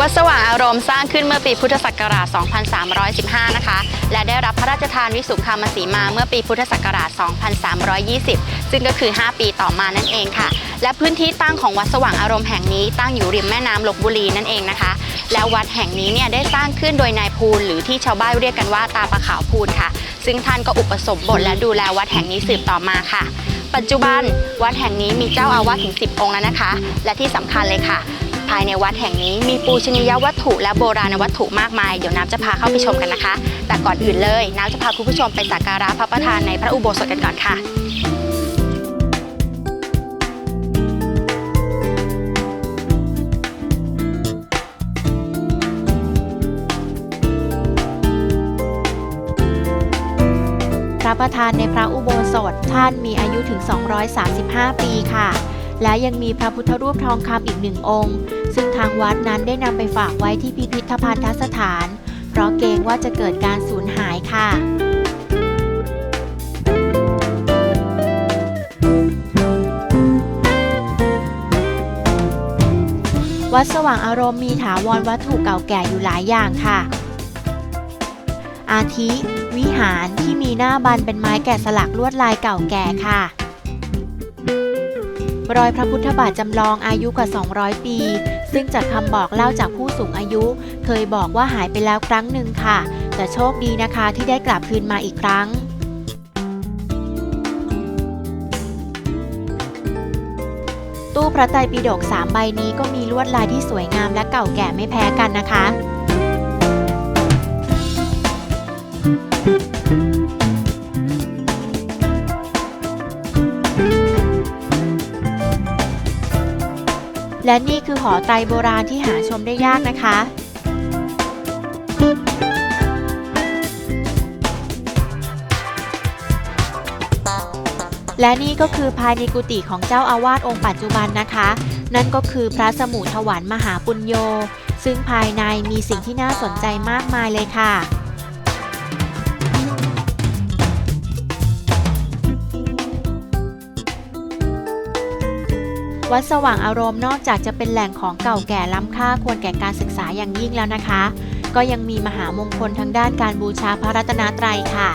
วัดสว่างอารมณ์สร้างขึ้นเมื่อปีพุทธศักราช 2315 นะคะ และได้รับพระราชทานวิสุงคามสีมาเมื่อปีพุทธศักราช 2320 ซึ่งก็คือ 5 ปีต่อมานั่นเองค่ะ และพื้นที่ตั้งของวัดสว่างอารมณ์แห่งนี้ตั้งอยู่ริมแม่น้ำลบบุรีนั่นเองนะคะ แล้ววัดแห่งนี้เนี่ยได้สร้างขึ้นโดยนายภูลหรือที่ชาวบ้านเรียกกันว่าตาปะขาวภูลค่ะ ซึ่งท่านก็อุปสมบทและดูแลวัดแห่งนี้สืบต่อมาค่ะปัจจุบันวัดแห่งนี้มีเจ้าอาวาสถึง 10 องค์แล้วนะคะ และที่สำคัญเลยค่ะ ภายในวัดแห่งนี้มีปูชนียวัตถุและโบราณวัตถุมากมาย เดี๋ยวน้ำจะพาเข้าไปชมกันนะคะ แต่ก่อนอื่นเลยน้ำจะพาคุณผู้ชมไปสักการะพระประธานในพระอุโบสถกันก่อนค่ะพระประธานในพระอุโบสถท่านมีอายุถึง 235 ปีค่ะ และยังมีพระพุทธรูปทองคำอีกหนึ่งองค์ ซึ่งทางวัดนั้นได้นำไปฝากไว้ที่พิพิธภัณฑสถาน เพราะเกรงว่าจะเกิดการสูญหายค่ะวัดสว่างอารมณ์มีถาวรวัตถุเก่าแก่อยู่หลายอย่างค่ะ อาทิ วิหารที่มีหน้าบันเป็นไม้แกะสลักลวดลายเก่าแก่ค่ะ รอยพระพุทธบาทจำลองอายุกว่า 200 ปี ซึ่งจากคำบอกเล่าจากผู้สูงอายุ เคยบอกว่าหายไปแล้วครั้งหนึ่งค่ะ แต่โชคดีนะคะที่ได้กลับคืนมาอีกครั้งตู้พระไตรปิฎก3ใบนี้ก็มีลวดลายที่สวยงามและเก่าแก่ไม่แพ้กันนะคะ และนี่คือหอไตรโบราณที่หาชมได้ยากนะคะ และนี่ก็คือภายในกุฏิของเจ้าอาวาสองค์ปัจจุบันนะคะ นั่นก็คือพระสมุทวันมหาปุญโย ซึ่งภายในมีสิ่งที่น่าสนใจมากมายเลยค่ะ วัดสว่างอารมณ์นอกจากจะเป็นแหล่งของเก่าแก่ล้ำค่าควรแก่การศึกษาอย่างยิ่งแล้วนะคะ ก็ยังมีมหามงคลทางด้านการบูชาพระรัตนตรัยค่ะ